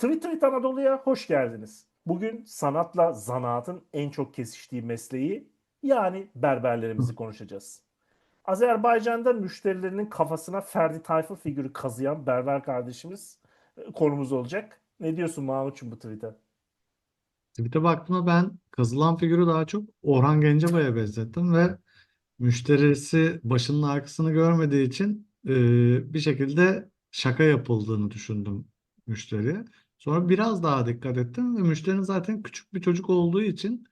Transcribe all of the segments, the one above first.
Tweet Tweet Anadolu'ya hoş geldiniz. Bugün sanatla zanaatın en çok kesiştiği mesleği yani berberlerimizi konuşacağız. Azerbaycan'da müşterilerinin kafasına Ferdi Tayfur figürü kazıyan berber kardeşimiz e, konumuz olacak. Ne diyorsun Mahmut'cum bu tweet'e? Tweet'e baktığımda ben kazılan figürü daha çok Orhan Gencebay'a benzettim ve müşterisi başının arkasını görmediği için e, bir şekilde şaka yapıldığını düşündüm müşteriye. Sonra biraz daha dikkat ettim ve müşterinin zaten küçük bir çocuk olduğu için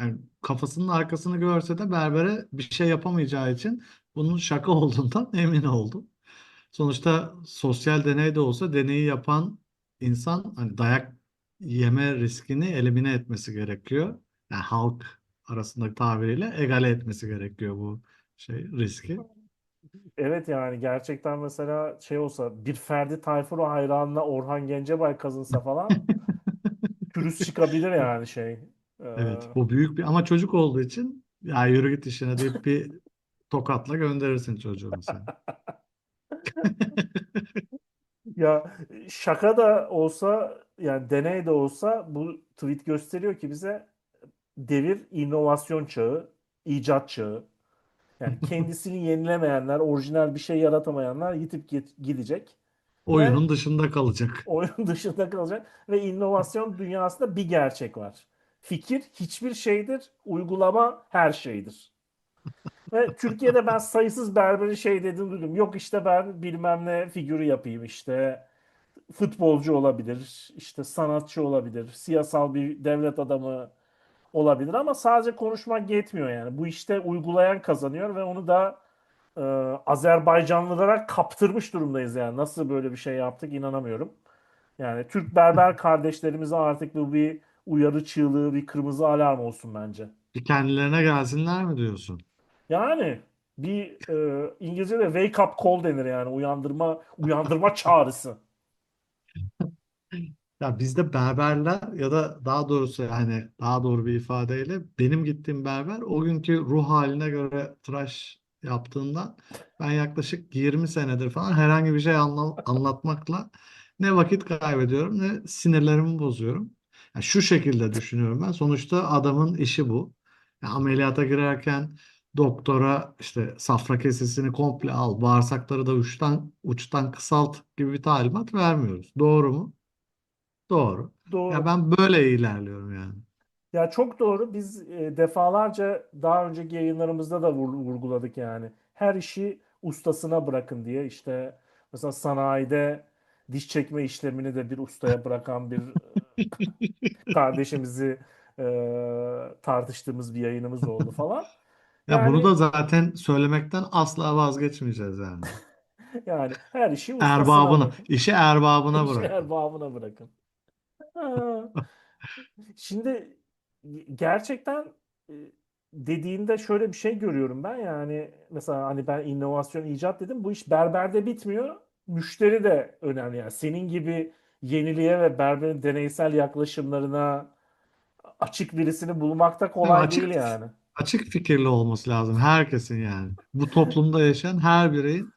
yani kafasının arkasını görse de berbere bir şey yapamayacağı için bunun şaka olduğundan emin oldum. Sonuçta sosyal deney de olsa deneyi yapan insan hani dayak yeme riskini elimine etmesi gerekiyor. Yani halk arasındaki tabiriyle egale etmesi gerekiyor bu şey riski. Evet yani gerçekten mesela şey olsa bir Ferdi Tayfur hayranına Orhan Gencebay kazınsa falan pürüz çıkabilir yani şey. Ee, Evet, bu büyük bir ama çocuk olduğu için ya yürü git işine deyip bir tokatla gönderirsin çocuğunu sen. Ya şaka da olsa yani deney de olsa bu tweet gösteriyor ki bize devir inovasyon çağı, icat çağı. Yani kendisini yenilemeyenler, orijinal bir şey yaratamayanlar yitip gidecek ve Oyunun dışında kalacak. oyun dışında kalacak ve inovasyon dünyasında bir gerçek var. Fikir hiçbir şeydir, uygulama her şeydir. Ve Türkiye'de ben sayısız berberin şey dediğini duydum. Yok işte ben bilmem ne figürü yapayım işte futbolcu olabilir, işte sanatçı olabilir, siyasal bir devlet adamı olabilir ama sadece konuşmak yetmiyor yani. Bu işte uygulayan kazanıyor ve onu da e, Azerbaycanlılara kaptırmış durumdayız yani. Nasıl böyle bir şey yaptık inanamıyorum. Yani Türk berber kardeşlerimize artık bu bir uyarı çığlığı, bir kırmızı alarm olsun bence. Bir kendilerine gelsinler mi diyorsun? Yani bir e, İngilizce'de wake up call denir yani uyandırma uyandırma çağrısı. Ya bizde berberler ya da daha doğrusu yani daha doğru bir ifadeyle benim gittiğim berber o günkü ruh haline göre tıraş yaptığından ben yaklaşık 20 senedir falan herhangi bir şey anla- anlatmakla ne vakit kaybediyorum ne sinirlerimi bozuyorum. Yani şu şekilde düşünüyorum ben. Sonuçta adamın işi bu. Yani ameliyata girerken doktora işte safra kesesini komple al, bağırsakları da uçtan uçtan kısalt gibi bir talimat vermiyoruz. Doğru mu? Doğru. Ya Doğru. ben böyle ilerliyorum yani. Ya çok doğru. Biz e, defalarca daha önceki yayınlarımızda da vur- vurguladık yani. Her işi ustasına bırakın diye. İşte mesela sanayide diş çekme işlemini de bir ustaya bırakan bir e, kardeşimizi e, tartıştığımız bir yayınımız oldu falan. Ya bunu da Yani zaten söylemekten asla vazgeçmeyeceğiz yani. yani her işi ustasına Erbabına, bırakın. işi erbabına İşi bırakın. erbabına bırakın. Şimdi gerçekten e, dediğinde şöyle bir şey görüyorum ben yani mesela hani ben inovasyon icat dedim bu iş berberde bitmiyor müşteri de önemli yani senin gibi yeniliğe ve berberin deneysel yaklaşımlarına açık birisini bulmak da Yani kolay değil açık yani. açık fikirli olması lazım herkesin yani. Bu toplumda yaşayan her bireyin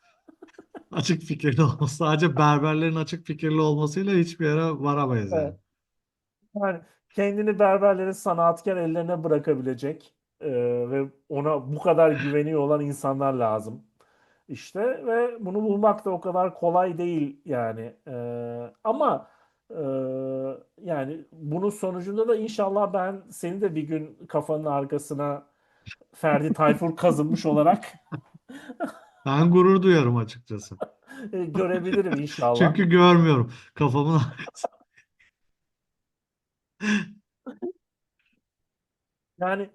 açık fikirli olması. Sadece berberlerin açık fikirli olmasıyla hiçbir yere varamayız yani. Evet. Yani kendini berberlerin sanatkar ellerine bırakabilecek e, ve ona bu kadar güveniyor olan insanlar lazım. İşte ve bunu bulmak da o kadar kolay değil yani. E, ama e, yani bunun sonucunda da inşallah ben seni de bir gün kafanın arkasına Ferdi Tayfur kazınmış olarak Ben gurur duyarım açıkçası. e, görebilirim inşallah. Çünkü görmüyorum kafamın Yani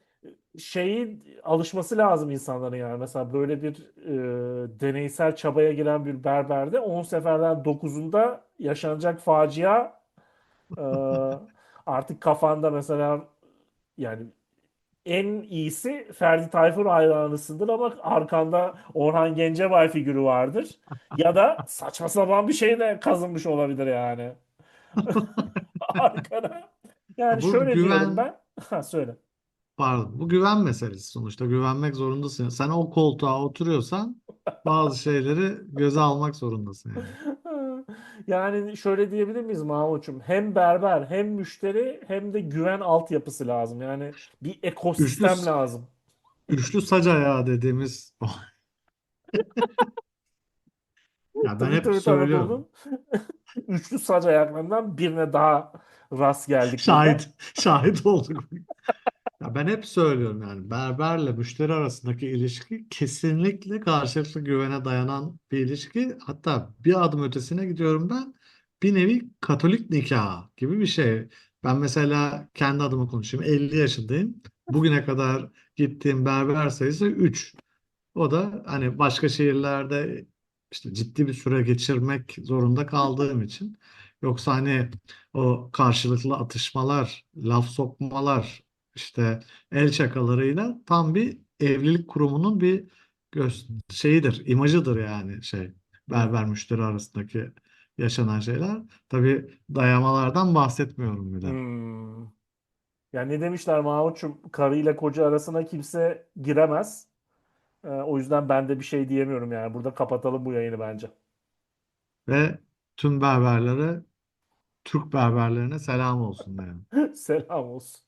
şeyi alışması lazım insanların yani. Mesela böyle bir e, deneysel çabaya giren bir berberde 10 seferden 9'unda yaşanacak facia e, artık kafanda mesela yani en iyisi Ferdi Tayfur hayranısındır ama arkanda Orhan Gencebay figürü vardır. Ya da saçma sapan bir şey de kazınmış olabilir yani. Arkana. Yani bu şöyle diyorum güven ben. Ha, söyle. Pardon, bu güven meselesi sonuçta. Güvenmek zorundasın. Sen o koltuğa oturuyorsan bazı şeyleri göze almak zorundasın yani. Yani şöyle diyebilir miyiz Mahmut'cum? Hem berber hem müşteri hem de güven altyapısı lazım. Yani bir Üçlü, ekosistem lazım. üçlü sac ayağı dediğimiz ya ben hep tabii söylüyorum. Üçlü sac ayaklarından birine daha rast geldik. Şahit şahit olduk. Ya ben hep söylüyorum yani berberle müşteri arasındaki ilişki kesinlikle karşılıklı güvene dayanan bir ilişki. Hatta bir adım ötesine gidiyorum ben. Bir nevi Katolik nikahı gibi bir şey. Ben mesela kendi adıma konuşayım. 50 yaşındayım. Bugüne kadar gittiğim berber sayısı 3. O da hani başka şehirlerde işte ciddi bir süre geçirmek zorunda kaldığım için. Yoksa hani o karşılıklı atışmalar, laf sokmalar, işte el şakalarıyla tam bir evlilik kurumunun bir göz şeyidir, imajıdır yani şey berber müşteri arasındaki yaşanan şeyler. Tabii dayamalardan bahsetmiyorum bile. Hmm. Ya ne demişler Mahmut'cum? Karı ile koca arasına kimse giremez. Ee, o yüzden ben de bir şey diyemiyorum yani. Burada kapatalım bu yayını bence. Ve tüm berberlere, Türk berberlerine selam olsun yani. Selam olsun.